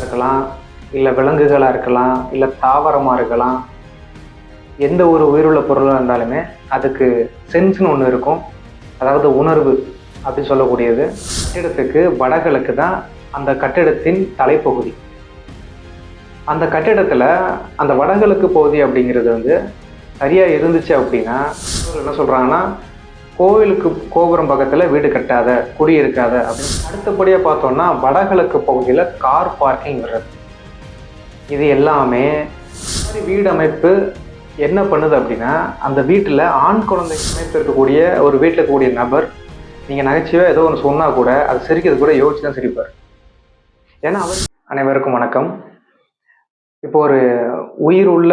இருக்கலாம் இல்லை விலங்குகளாக இருக்கலாம் இல்லை தாவரமாக இருக்கலாம் எந்த ஒரு உயிருள்ள பொருளாக இருந்தாலுமே அதுக்கு சென்ஸ்னு ஒன்று இருக்கும். அதாவது உணர்வு அப்படி சொல்லக்கூடியது. கட்டிடத்துக்கு வடகிழக்கு தான் அந்த கட்டிடத்தின் தலைப்பகுதி. அந்த கட்டிடத்தில் அந்த வடகிழக்கு பகுதி அப்படிங்கிறது வந்து சரியாக இருந்துச்சு அப்படின்னா என்ன சொல்கிறாங்கன்னா கோவிலுக்கு கோபுரம் பக்கத்தில் வீடு கட்டாத குடி இருக்காத அப்படின்னு அடுத்தபடியாக பார்த்தோம்னா வடகிழக்கு பகுதியில் கார் பார்க்கிங் வர்றது. இது எல்லாமே வீடு அமைப்பு என்ன பண்ணுது அப்படின்னா அந்த வீட்டில் ஆண் குழந்தை அமைப்பு இருக்கக்கூடிய ஒரு வீட்டில் இருக்கக்கூடிய நபர் நீங்கள் நகைச்சுவையாக ஏதோ ஒன்று சொன்னால் கூட அது சிரிக்கிறது கூட யோசிச்சு தான் சிரிப்பார். ஏன்னா அவர் அனைவருக்கும் வணக்கம். இப்போ ஒரு உயிர் உள்ள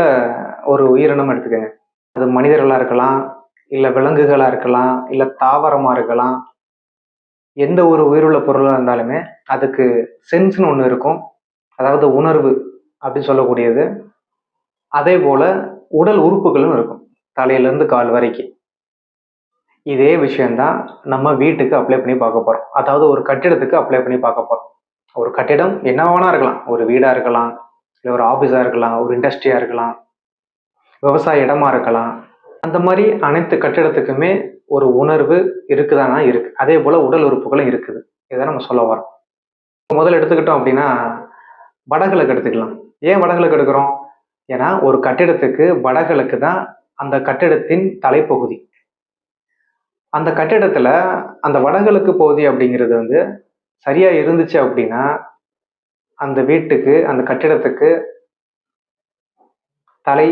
ஒரு உயிரினம் எடுத்துக்கோங்க. அது மனிதர்களாக இருக்கலாம் இல்லை விலங்குகளாக இருக்கலாம் இல்லை தாவரமாக இருக்கலாம் எந்த ஒரு உயிருள்ள பொருளாக இருந்தாலுமே அதுக்கு சென்ஸ்னு ஒன்று இருக்கும். அதாவது உணர்வு அப்படி சொல்லக்கூடியது. அதே போல் உடல் உறுப்புகளும் இருக்கும் தலையிலேருந்து கால் வரைக்கும். இதே விஷயந்தான் நம்ம வீட்டுக்கு அப்ளை பண்ணி பார்க்க போகிறோம் அதாவது ஒரு கட்டிடத்துக்கு அப்ளை பண்ணி பார்க்க போகிறோம் ஒரு கட்டிடம் என்ன வேணா இருக்கலாம். ஒரு வீடாக இருக்கலாம் இல்லை ஒரு ஆஃபீஸாக இருக்கலாம் ஒரு இண்டஸ்ட்ரியாக இருக்கலாம் விவசாய இடமா இருக்கலாம் அந்த மாதிரி அனைத்து கட்டிடத்துக்குமே ஒரு உணர்வு இருக்குதானா இருக்கு. அதே போல் உடல் உறுப்புகளும் இருக்குது. இதை நம்ம சொல்ல வரோம் முதல்ல எடுத்துக்கிட்டோம் அப்படின்னா வடகிழக்கு எடுத்துக்கலாம். ஏன் வடகிழக்கு எடுக்கிறோம்? ஏன்னா ஒரு கட்டிடத்துக்கு வடகிழக்கு தான் அந்த கட்டிடத்தின் தலைப்பகுதி. அந்த கட்டிடத்துல அந்த வடகிழக்கு பகுதி அப்படிங்கிறது வந்து சரியா இருந்துச்சு அப்படின்னா அந்த வீட்டுக்கு அந்த கட்டிடத்துக்கு தலை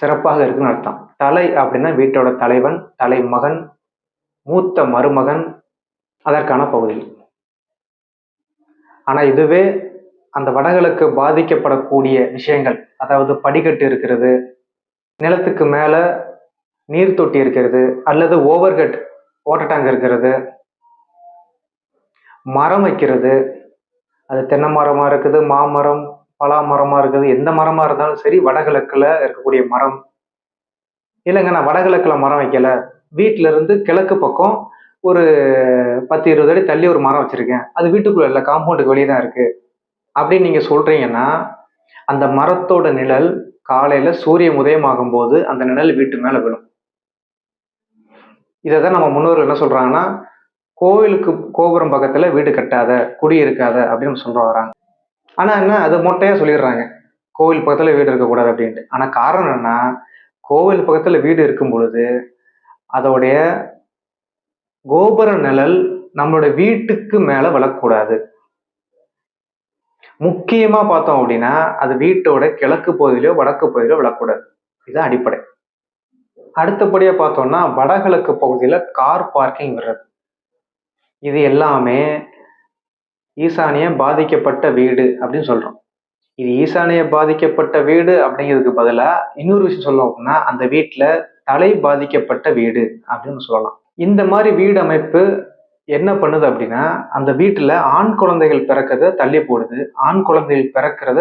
சிறப்பாக இருக்குன்னு அர்த்தம். தலை அப்படின்னா வீட்டோட தலைவன் தலைமகன் மூத்த மருமகன் அதற்கான பகுதி. ஆனால் இதுவே அந்த வடகிழக்கு பாதிக்கப்படக்கூடிய விஷயங்கள் அதாவது படிக்கட்டு இருக்கிறது நிலத்துக்கு மேலே நீர் தொட்டி இருக்கிறது அல்லது ஓவர்கட் வாட்டர் டேங்க் இருக்கிறது மரம் வைக்கிறது அது தென்னை மரமாக இருக்குது மாமரம் பலா மரமாக இருக்குது எந்த மரமாக இருந்தாலும் சரி வடகிழக்கில் இருக்கக்கூடிய மரம் இல்லைங்க நான் வடகிழக்கில் மரம் வைக்கல. வீட்ல இருந்து கிழக்கு பக்கம் ஒரு பத்து இருபது அடி தள்ளி ஒரு மரம் வச்சிருக்கேன். அது வீட்டுக்குள்ள இல்லை காம்பவுண்டுக்கு வெளியே தான் இருக்கு. அப்படின்னு நீங்க சொல்றீங்கன்னா அந்த மரத்தோட நிழல் காலையில சூரியன் உதயமாகும் போது அந்த நிழல் வீட்டு மேல விழும். இதை தான் நம்ம முன்னோர்கள் என்ன சொல்றாங்கன்னா கோவிலுக்கு கோபுரம் பக்கத்துல வீடு கட்டாத குடி இருக்காத அப்படின்னு நம்ம சொல்ற வராங்க. ஆனா என்ன அது மொட்டையா சொல்லிடுறாங்க. கோவில் பக்கத்துல வீடு இருக்கக்கூடாது அப்படின்ட்டு. ஆனா காரணம் என்னன்னா கோவில் பக்கத்துல வீடு இருக்கும் பொழுது அதோடைய கோபுர நிழல் நம்மளோட வீட்டுக்கு மேல விழக்கூடாது. முக்கியமா பார்த்தோம் அப்படின்னா அது வீட்டோட கிழக்கு பகுதியிலோ வடக்கு பகுதியிலோ விழக்கூடாது. இதுதான் அடிப்படை. அடுத்தபடியா பார்த்தோம்னா வடகிழக்கு பகுதியில கார் பார்க்கிங் விடுறது. இது எல்லாமே ஈசானிய பாதிக்கப்பட்ட வீடு அப்படின்னு சொல்றோம். இது ஈசானிய பாதிக்கப்பட்ட வீடு அப்படிங்கிறதுக்கு பதிலாக இன்னொரு விஷயம் சொல்லணும் அப்படின்னா அந்த வீட்டில் தலை பாதிக்கப்பட்ட வீடு அப்படின்னு சொல்லலாம். இந்த மாதிரி வீடு அமைப்பு என்ன பண்ணுது அப்படின்னா அந்த வீட்டில் ஆண் குழந்தைகள் பிறக்கிறத தள்ளி போடுது. ஆண் குழந்தைகள் பிறக்கிறத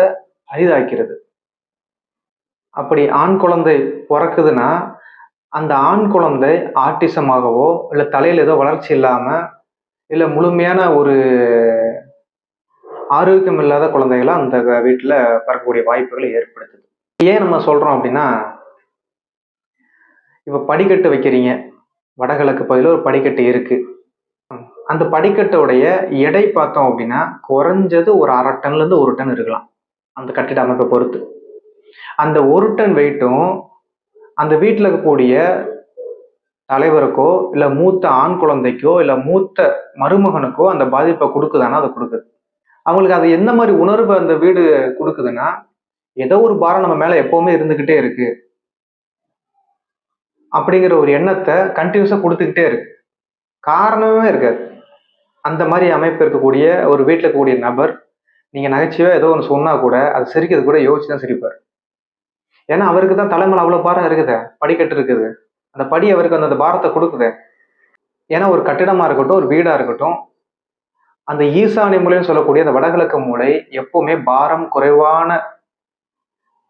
அரிதாக்கிறது. அப்படி ஆண் குழந்தை பிறக்குதுன்னா அந்த ஆண் குழந்தை ஆட்டிசமாகவோ இல்லை தலையில் ஏதோ வளர்ச்சி இல்லாமல் இல்லை முழுமையான ஒரு ஆரோக்கியம் இல்லாத குழந்தைகளை அந்த வீட்டில் பிறக்கக்கூடிய வாய்ப்புகளை ஏற்படுத்துது. ஏன் நம்ம சொல்கிறோம் அப்படின்னா இப்போ படிக்கட்டு வைக்கிறீங்க. வடகிழக்கு பகுதியில் ஒரு படிக்கட்டு இருக்குது அந்த படிக்கட்டுடைய எடை பார்த்தோம் அப்படின்னா குறைஞ்சது ஒரு அரை டன்லேருந்து ஒரு டன் இருக்கலாம். அந்த கட்டிட அமைப்பை பொறுத்து. அந்த ஒரு டன் வெயிட்டும் அந்த வீட்டில் இருக்கக்கூடிய தலைவருக்கோ இல்லை மூத்த ஆண் குழந்தைக்கோ இல்லை மூத்த மருமகனுக்கோ அந்த பாதிப்பை கொடுக்குதானா? அதை கொடுக்குது. அவங்களுக்கு அது என்ன மாதிரி உணர்வு அந்த வீடு கொடுக்குதுன்னா ஏதோ ஒரு பாரம் நம்ம மேல எப்பவுமே இருந்துகிட்டே இருக்கு. அப்படிங்கிற ஒரு எண்ணத்தை கண்டினியூஸா கொடுத்துக்கிட்டே இருக்கு. காரணமே இருக்காது. அந்த மாதிரி அமைப்பு இருக்கக்கூடிய ஒரு வீட்டில் இருக்கக்கூடிய நபர் நீங்க நகைச்சுவையா ஏதோ ஒன்று சொன்னா கூட அது சிரிக்கிறது கூட யோசிச்சு தான் சிரிப்பார். ஏன்னா அவருக்கு தான் தலைமையில் அவ்வளோ பாரம் இருக்குது படிக்கட்டு இருக்குது. அந்த படி அவருக்கு அந்த அந்த பாரத்தை கொடுக்குது. ஏன்னா ஒரு கட்டிடமா இருக்கட்டும் ஒரு வீடா இருக்கட்டும் அந்த ஈசானி மூலைன்னு சொல்லக்கூடிய அந்த வடகிழக்கு மூலை எப்பவுமே பாரம் குறைவான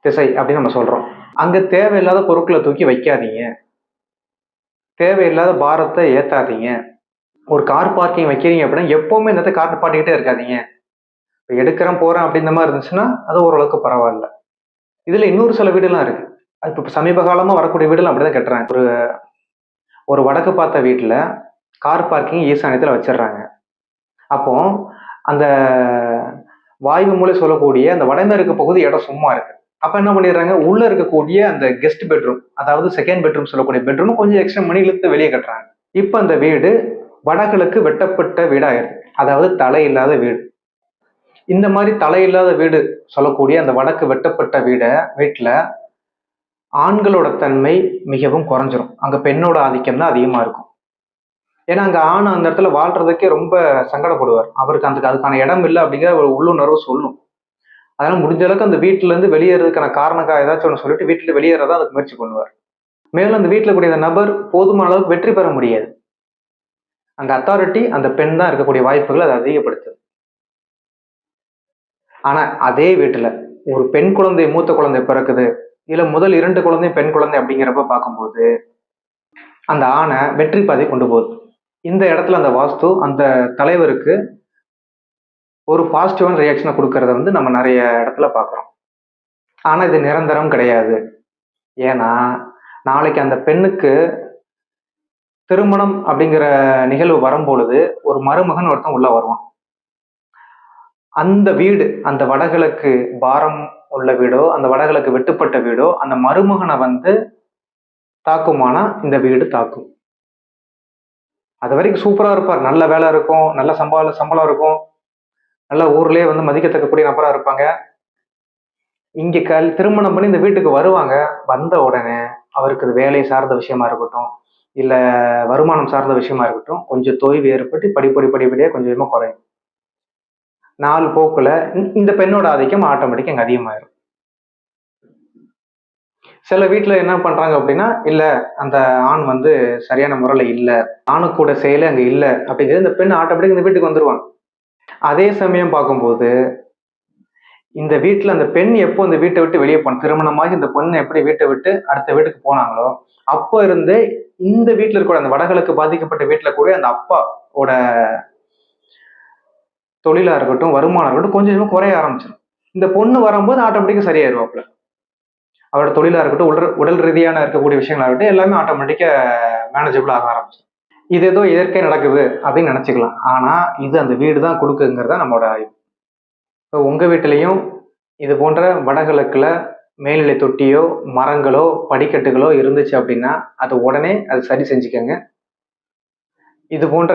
திசை அப்படின்னு நம்ம சொல்றோம். அங்க தேவையில்லாத பொருட்களை தூக்கி வைக்காதீங்க. தேவையில்லாத பாரத்தை ஏத்தாதீங்க. ஒரு கார் பார்க்கிங் வைக்கிறீங்க அப்படின்னா எப்பவுமே இந்த கார் பாட்டிக்கிட்டே இருக்காதீங்க. இப்போ எடுக்கிறேன் போறேன் அப்படின்ற மாதிரி இருந்துச்சுன்னா அது ஓரளவுக்கு பரவாயில்ல. இதில் இன்னொரு சில வீடுலாம் இருக்குது அது இப்போ சமீப காலமாக வரக்கூடிய வீடுலாம் அப்படி தான் கட்டுறாங்க. ஒரு ஒரு வடக்கு பார்த்த வீட்டில் கார் பார்க்கிங் ஈசானியத்தில் வச்சிடுறாங்க. அப்போ அந்த வாய்வு மூலம் சொல்லக்கூடிய அந்த வடமேற்கு பகுதி இடம் சும்மா இருக்கு. அப்போ என்ன பண்ணிடுறாங்க? உள்ள இருக்கக்கூடிய அந்த கெஸ்ட் பெட்ரூம் அதாவது செகண்ட் பெட்ரூம் சொல்லக்கூடிய பெட்ரூம் கொஞ்சம் எக்ஸ்ட்ரா மணி இழுத்து வெளியே கட்டுறாங்க. இப்போ அந்த வீடு வடகிழக்கு வெட்டப்பட்ட வீடாயிருது அதாவது தலை இல்லாத வீடு. இந்த மாதிரி தலை இல்லாத வீடு சொல்லக்கூடிய அந்த வடக்கு வெட்டப்பட்ட வீடை வீட்டில் ஆண்களோட தன்மை மிகவும் குறைஞ்சிரும். அங்கே பெண்ணோட ஆதிக்கம் தான் அதிகமாக இருக்கும். ஏன்னா அங்கே ஆண் அந்த இடத்துல வாழ்றதுக்கே ரொம்ப சங்கடப்படுவார். அவருக்கு அந்த அதுக்கான இடம் இல்லை அப்படிங்கிற ஒரு உள்ளுணர்வு சொல்லும். அதனால முடிஞ்ச அளவுக்கு அந்த வீட்டிலேருந்து வெளியேறதுக்கான காரணக்கா ஏதாச்சும் ஒன்று சொல்லிட்டு வீட்டில் வெளியேறதா அதுக்கு முயற்சி பண்ணுவார். மேலும் அந்த வீட்டில் கூடிய அந்த நபர் போதுமான அளவுக்கு வெற்றி பெற முடியாது. அந்த அத்தாரிட்டி அந்த பெண் தான் இருக்கக்கூடிய வாய்ப்புகளை அதை அதிகப்படுத்துது. ஆனால் அதே வீட்டில் ஒரு பெண் குழந்தை மூத்த குழந்தை பிறக்குது இல்லை முதல் இரண்டு குழந்தை பெண் குழந்தை அப்படிங்கிறப்ப பார்க்கும்போது அந்த ஆணை வெற்றி பாதை கொண்டு போகுது. இந்த இடத்துல அந்த வாஸ்து அந்த தலைவருக்கு ஒரு பாசிட்டிவான ரியாக்ஷனை கொடுக்கறத வந்து நம்ம நிறைய இடத்துல பார்க்குறோம். ஆனால் இது நிரந்தரம் கிடையாது. ஏன்னா நாளைக்கு அந்த பெண்ணுக்கு திருமணம் அப்படிங்கிற நிகழ்வு வரும்பொழுது ஒரு மருமகன் ஒருத்தன் உள்ள வருவான். அந்த வீடு அந்த வடகிழக்கு பாரம் உள்ள வீடோ அந்த வடகிழக்கு வெட்டுப்பட்ட வீடோ அந்த மருமகனை வந்து தாக்குமானா இந்த வீடு தாக்கும். அது வரைக்கும் சூப்பராக இருப்பார். நல்ல வேலை இருக்கும். நல்ல சம்பளம் சம்பளம் இருக்கும். நல்ல ஊர்லேயே வந்து மதிக்கத்தக்கக்கூடிய நபராக இருப்பாங்க. இங்கே கல் திருமணம் பண்ணி இந்த வீட்டுக்கு வருவாங்க. வந்த உடனே அவருக்கு அது வேலை சார்ந்த விஷயமா இருக்கட்டும் இல்லை வருமானம் சார்ந்த விஷயமா இருக்கட்டும் கொஞ்சம் தொய்வு ஏற்பட்டு படிப்படி படிப்படியாக கொஞ்சம் கொஞ்சமாக குறையும். நாலு போக்கில் இந்த பெண்ணோட ஆதிக்கம் ஆட்டோமேட்டிக் அங்கே அதிகமாயிரும். சில வீட்டில் என்ன பண்ணுறாங்க அப்படின்னா இல்லை அந்த ஆண் வந்து சரியான முறையில் இல்லை. ஆணுக்கூட செயலே அங்கே இல்லை. அப்படிங்கிறது இந்த பெண் ஆட்டோமேட்டிக் இந்த வீட்டுக்கு வந்துடுவாங்க அதே சமயம் பார்க்கும்போது இந்த வீட்டில் அந்த பெண் எப்போ இந்த வீட்டை விட்டு வெளியே போன திருமணமாகி இந்த பொண்ணு எப்படி வீட்டை விட்டு அடுத்த வீட்டுக்கு போனாங்களோ அப்போ இருந்து இந்த வீட்டில் இருக்கிற அந்த வடகிழக்கு பாதிக்கப்பட்ட வீட்டில் கூட அந்த அப்பாவோட தொழிலாக இருக்கட்டும் வருமானம் இருக்கட்டும் கொஞ்சம் கொஞ்சமாக குறைய ஆரம்பிச்சிடும் இந்த பொண்ணு வரும்போது ஆட்டோமேட்டிக்காக சரியாயிருவாப்புல. அவரோட தொழிலாக இருக்கட்டும் உடல் உடல் ரீதியான இருக்கக்கூடிய விஷயங்களாக இருக்கட்டும் எல்லாமே ஆட்டோமேட்டிக்காக மேனேஜபிள் ஆக ஆரம்பிச்சிடும். இது ஏதோ இயற்கை நடக்குது அப்படின்னு நினச்சிக்கலாம். ஆனால் இது அந்த வீடு தான் கொடுக்குங்கிறத நம்மளோட ஆய்வு. ஸோ உங்கள் வீட்டிலையும் இது போன்ற வடகிழக்கில் மேல்நிலை தொட்டியோ மரங்களோ படிக்கட்டுகளோ இருந்துச்சு அப்படின்னா அதை உடனே அது சரி செஞ்சுக்கோங்க. இது போன்ற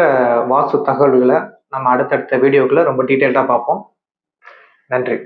வாஸ்து தகவல்களை நம்ம அடுத்தடுத்த வீடியோக்களை ரொம்ப டீட்டெயில்டாக பார்ப்போம். நன்றி.